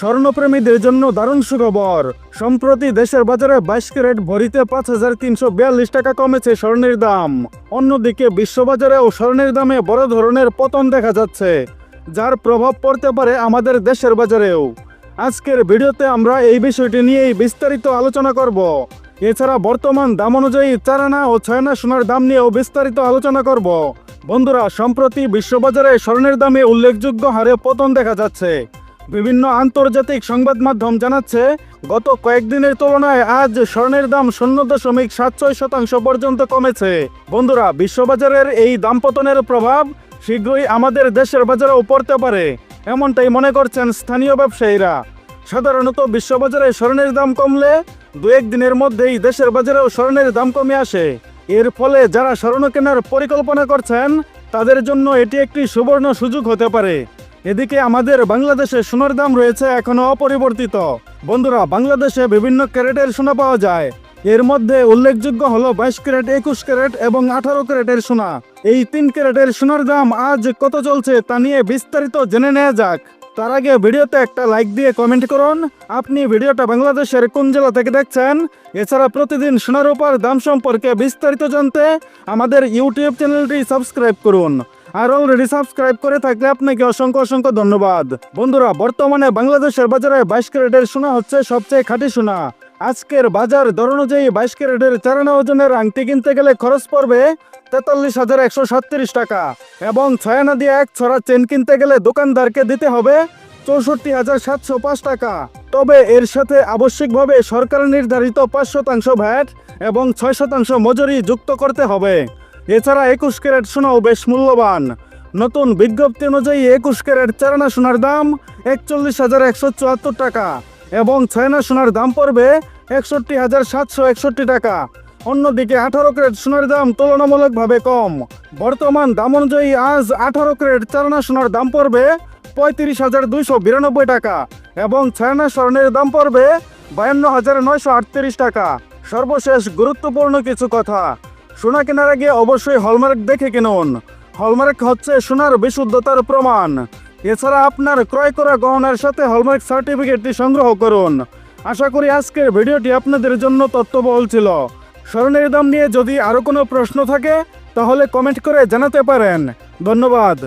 স্বর্ণপ্রেমীদের জন্য দারুণ সুখবর। সম্প্রতি দেশের বাজারে বাইশ ক্যারেট ভরিতে পাঁচ হাজার তিনশো বিয়াল্লিশ টাকা কমেছে স্বর্ণের দাম। অন্যদিকে বিশ্ববাজারেও স্বর্ণের দামে বড় ধরনের পতন দেখা যাচ্ছে, যার প্রভাব পড়তে পারে আমাদের দেশের বাজারেও। আজকের ভিডিওতে আমরা এই বিষয়টি নিয়েই বিস্তারিত আলোচনা করব। এছাড়া বর্তমান দাম অনুযায়ী চারানা ও ছয়না সোনার দাম নিয়েও বিস্তারিত আলোচনা করব। বন্ধুরা, সম্প্রতি বিশ্ববাজারে স্বর্ণের দামে উল্লেখযোগ্য হারে পতন দেখা যাচ্ছে। বিভিন্ন আন্তর্জাতিক সংবাদ মাধ্যম জানাচ্ছে, গত কয়েকদিনের তুলনায় আজ স্বর্ণের দাম শূন্য দশমিক সাত ছয় শতাংশ পর্যন্ত কমেছে। বন্ধুরা, বিশ্ববাজারের এই দাম পতনের প্রভাব শীঘ্রই আমাদের দেশের বাজারেও পড়তে পারে, এমনটাই মনে করছেন স্থানীয় ব্যবসায়ীরা। সাধারণত বিশ্ববাজারে স্বর্ণের দাম কমলে দু একদিনের মধ্যেই দেশের বাজারেও স্বর্ণের দাম কমে আসে। এর ফলে যারা স্বর্ণ কেনার পরিকল্পনা করছেন, তাদের জন্য এটি একটি সুবর্ণ সুযোগ হতে পারে। এদিকে আমাদের বাংলাদেশে সোনার দাম রয়েছে এখনও অপরিবর্তিত। বন্ধুরা, বাংলাদেশে বিভিন্ন ক্যারেটের সোনা পাওয়া যায়। এর মধ্যে উল্লেখযোগ্য হলো বাইশ ক্যারেট, একুশ ক্যারেট এবং আঠারো ক্যারেটের সোনা। এই তিন ক্যারেটের সোনার দাম আজ কত চলছে তা নিয়ে বিস্তারিত জেনে নেওয়া যাক। তার আগে ভিডিওতে একটা লাইক দিয়ে কমেন্ট করুন। আপনি ভিডিওটা বাংলাদেশের কোন জেলা থেকে দেখছেন? এছাড়া প্রতিদিন সোনার উপর দাম সম্পর্কে বিস্তারিত জানতে আমাদের ইউটিউব চ্যানেলটি সাবস্ক্রাইব করুন। আর অলরেডি সাবস্ক্রাইব করে থাকলে আপনাকে অসংখ্য অসংখ্য ধন্যবাদ। বন্ধুরা, বর্তমানে বাংলাদেশের বাজারে বাইশ ক্যারেটের সোনা হচ্ছে সবচেয়ে খাঁটি সোনা। আজকের বাজার দর অনুযায়ী বাইশ ক্যারেটের চারানা ওজনের আংটি কিনতে গেলে খরচ পড়বে তেতাল্লিশ হাজার একশো সাতত্রিশ টাকা এবং ছয়ানা দিয়ে এক ছড়া চেন কিনতে গেলে দোকানদারকে দিতে হবে চৌষট্টি হাজার সাতশো পাঁচ টাকা। তবে এর সাথে আবশ্যিকভাবে সরকার নির্ধারিত পাঁচ শতাংশ ভ্যাট এবং ছয় শতাংশ মজুরি যুক্ত করতে হবে। এছাড়া একুশ ক্যারেট সোনাও বেশ মূল্যবান। নতুন বিজ্ঞপ্তি অনুযায়ী একুশ ক্যারেট চারানা সোনার দাম একচল্লিশ হাজার একশো চুয়াত্তর টাকা এবং ছয়না সোনার দাম পড়বে একষট্টি হাজার সাতশো একষট্টি টাকা। অন্যদিকে আঠারো ক্যারেট সোনার দাম তুলনামূলকভাবে কম। বর্তমান দাম অনুযায়ী আজ আঠারো ক্যারেট চারানা সোনার দাম পড়বে পঁয়ত্রিশ হাজার দুইশো বিরানব্বই টাকা এবং ছয়না স্বর্ণের দাম পড়বে বায়ান্ন হাজার নয়শো আটত্রিশ টাকা। সর্বশেষ গুরুত্বপূর্ণ কিছু কথা। সোনা কেনার আগে অবশ্যই হলমার্ক দেখে কিনুন। হলমার্ক হচ্ছে সোনার বিশুদ্ধতার প্রমাণ। এছাড়া আপনার ক্রয় করা গহনার সাথে হলমার্ক সার্টিফিকেটটি সংগ্রহ করুন। আশা করি আজকের ভিডিওটি আপনাদের জন্য তথ্যবহুল ছিল। স্বর্ণের দাম নিয়ে যদি আরও কোনো প্রশ্ন থাকে, তাহলে কমেন্ট করে জানাতে পারেন। ধন্যবাদ।